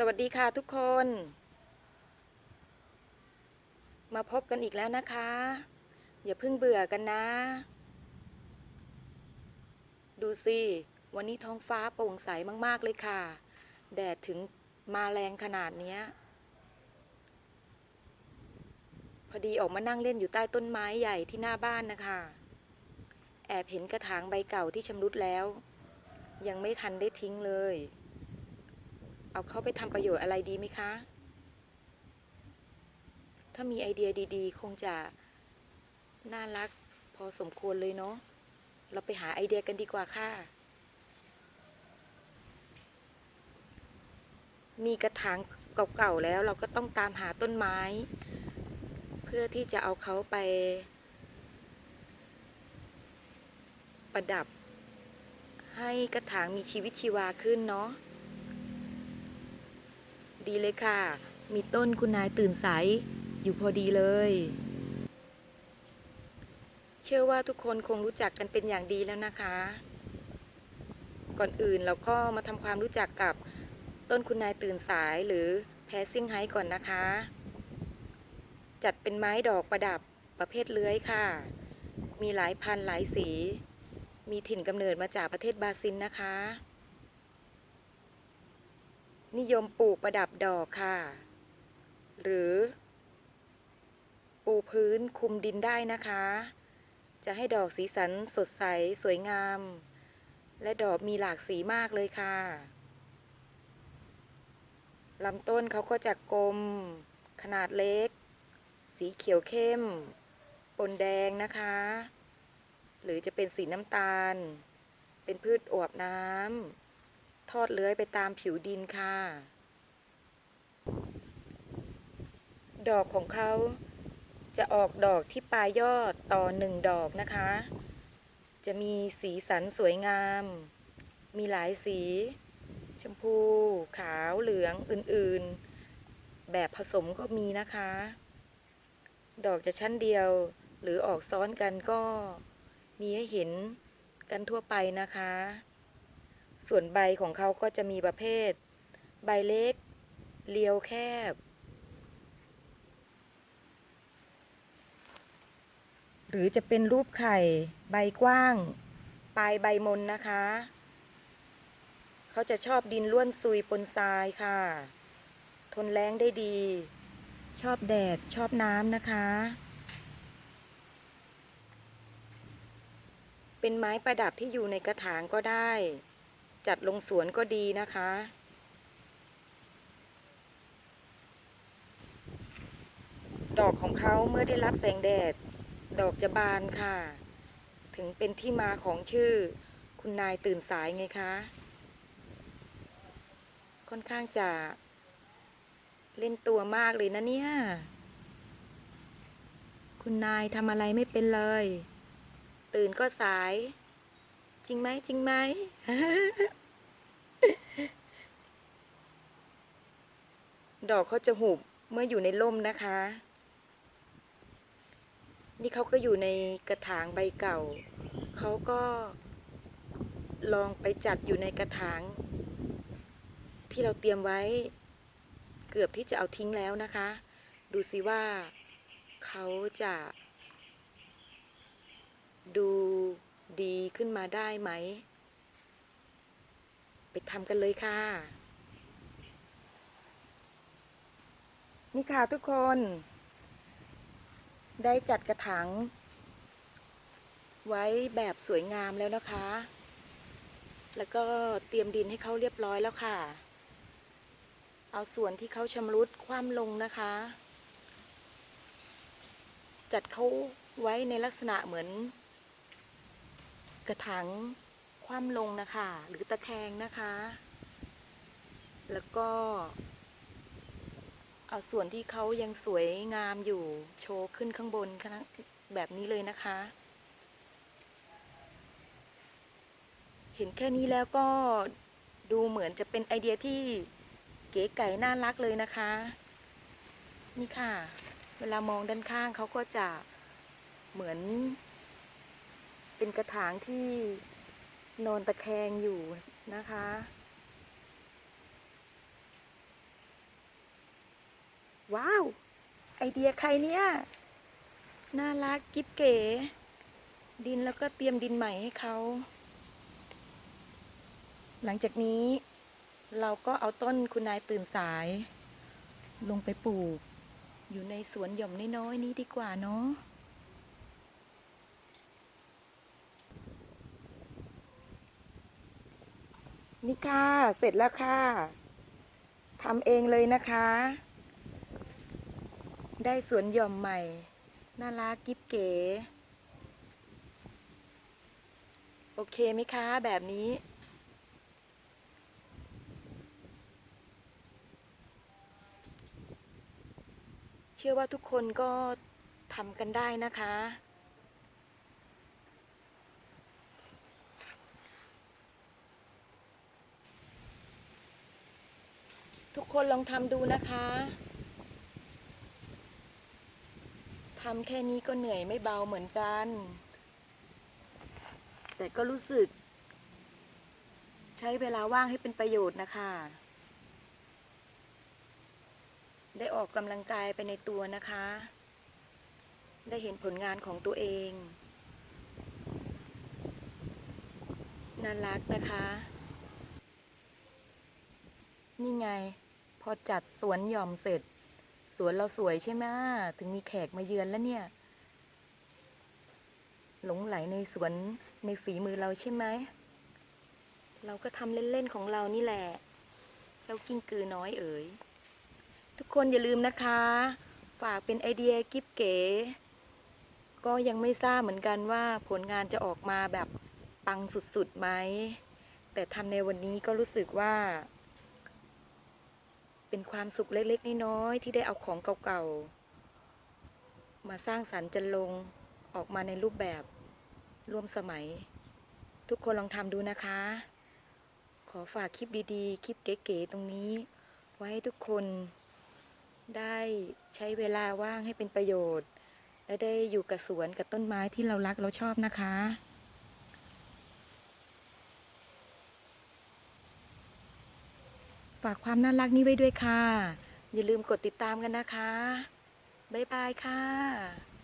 สวัสดีค่ะทุกคน มาพบกันอีกแล้วนะคะ อย่าเพิ่งเบื่อกันนะ ดูสิ วันนี้ท้องฟ้าโปร่งใสมากๆเลยค่ะ แดดถึงมาแรงขนาดนี้ พอดีออกมานั่งเล่นอยู่ใต้ต้นไม้ใหญ่ที่หน้าบ้านนะคะ แอบเห็นกระถางใบเก่าที่ชำรุดแล้ว ยังไม่ทันได้ทิ้งเลย เอาเขาไปทำประโยชน์อะไรดีไหมคะ ถ้ามีไอเดียดี ๆ คงจะน่ารักพอสมควรเลยเนาะ เราไปหาไอเดียกันดีกว่าค่ะ มีกระถางเก่าๆแล้วเราก็ต้องตามหาต้นไม้ เพื่อที่จะเอาเขาไป ประดับ ให้กระถางมีชีวิตชีวาขึ้นเนาะ ดีเลยค่ะ มีต้นคุณนายตื่นสายอยู่พอดีเลย เชื่อว่าทุกคนคงรู้จักกันเป็นอย่างดีแล้วนะคะ ก่อนอื่นเราก็มาทำความรู้จักกับต้นคุณนายตื่นสายหรือแพรซิ่งไฮก่อนนะคะ จัดเป็นไม้ดอกประดับประเภทเลื้อยค่ะ มีหลายพันหลายสี มีถิ่นกำเนิดมาจากประเทศบราซิลนะคะ นิยมปลูกประดับดอกค่ะ หรือ ปูพื้นคุมดินได้นะคะ จะให้ดอกสีสันสดใสสวยงาม และดอกมีหลากสีมากเลยค่ะลำต้นเขาก็จะกลม ขนาดเล็ก สีเขียวเข้ม ปนแดงนะคะ หรือจะเป็นสีน้ำตาล เป็นพืชอวบน้ำ ทอดเลื้อยไปตามผิวดินค่ะ ดอกของเขาจะออกดอกที่ปลายยอดต่อหนึ่งดอกนะคะ จะมีสีสันสวยงาม มีหลายสี ชมพู ขาวเหลืองอื่นๆ แบบผสมก็มีนะคะ ดอกจะชั้นเดียวหรือออกซ้อนกันก็มีให้เห็นกันทั่วไปนะคะ ส่วนใบของเขาก็จะมีประเภท ใบเล็กเรียวแคบ หรือจะเป็นรูปไข่ ใบกว้าง ปลายใบมนนะคะ เขาจะชอบดินล้วนซุยปนทรายค่ะ ทนแรงได้ดี ชอบแดดชอบน้ำนะคะ เป็นไม้ประดับที่อยู่ในกระถางก็ได้ จัดลงสวนก็ดีนะคะ ดอกของเขาเมื่อได้รับแสงแดด ดอกจะบานค่ะ ถึงเป็นที่มาของชื่อ คุณนายตื่นสายไงคะ ค่อนข้างจะ เล่นตัวมากเลยนะเนี่ย คุณนายทำอะไรไม่เป็นเลย ตื่นก็สายจริงไหมจริงไหม ดอกเขาจะหุบเมื่ออยู่ในร่มนะคะ นี่เขาก็อยู่ในกระถางใบเก่า เขาก็ลองไปจัดอยู่ในกระถาง ที่เราเตรียมไว้เกือบที่จะเอาทิ้งแล้วนะคะ ดูสิว่าเขาจะ ดูดีขึ้นมาได้ไหม ไปทำกันเลยค่ะ นี่ค่ะทุกคน ได้จัดกระถางไว้แบบสวยงามแล้วนะคะ แล้วก็เตรียมดินให้เขาเรียบร้อยแล้วค่ะ เอาส่วนที่เขาชำรุดคว่ำลงนะคะ จัดเขาไว้ในลักษณะเหมือน กระถางคว่ำลงนะคะ หรือตะแคงนะคะ แล้วก็ เอาส่วนที่เขายังสวยงามอยู่โชว์ขึ้นข้างบนคณะแบบนี้เลยนะคะ เห็นแค่นี้แล้วก็ดูเหมือนจะเป็นไอเดียที่เก๋ไก่น่ารักเลยนะคะ นี่ค่ะ เวลามองด้านข้างเขาก็จะเหมือน เป็นกระถางที่นอนตะแคงอยู่นะคะ ว้าว ไอเดียใครเนี่ย น่ารักกิ๊บเก๋ ดินแล้วก็เตรียมดินใหม่ให้เขา หลังจากนี้เราก็เอาต้นคุณนายตื่นสาย ลงไปปลูก อยู่ในสวนหย่อมน้อยๆนี้ดีกว่าเนาะนี่ค่ะ เสร็จแล้วค่ะทำเองเลยนะคะ ได้สวนหย่อมใหม่ น่ารักกิ๊บเก๋ โอเคไหมคะ แบบนี้ เชื่อว่าทุกคนก็ทำกันได้นะคะทุกคนลองทำดูนะคะทำแค่นี้ก็เหนื่อยไม่เบาเหมือนกัน แต่ก็รู้สึก ใช้เวลาว่างให้เป็นประโยชน์นะคะ ได้ออกกำลังกายไปในตัวนะคะ ได้เห็นผลงานของตัวเองน่ารักนะคะ นี่ไง พอจัดสวนหย่อมเสร็จ สวนเราสวยใช่ไหมถึงมีแขกมาเยือนแล้วเนี่ย หลงไหลในสวนในฝีมือเราใช่ไหม เราก็ทำเล่น ๆ ของเรานี่แหละ เจ้ากิ้งกือน้อยเอ๋ย ทุกคนอย่าลืมนะคะ ฝากเป็นไอเดียกิ๊บเก๋ ก็ยังไม่ทราบเหมือนกันว่าผลงานจะออกมาแบบปังสุดๆไหม แต่ทำในวันนี้ก็รู้สึกว่า เป็นความสุขเล็กๆน้อยๆที่ได้เอาของเก่าๆ มาสร้างสรรค์จันลงออกมาในรูปแบบร่วมสมัย ทุกคนลองทำดูนะคะ ขอฝากคลิปดีๆ คลิปเก๋ๆตรงนี้ ไว้ให้ทุกคนได้ใช้เวลาว่างให้เป็นประโยชน์ และได้อยู่กับสวนกับต้นไม้ที่เรารักเราชอบนะคะากความน่ารักนี้ไว้ด้วยค่ะ อย่าลืมกดติดตามกันนะคะ บ๊ายบายค่ะ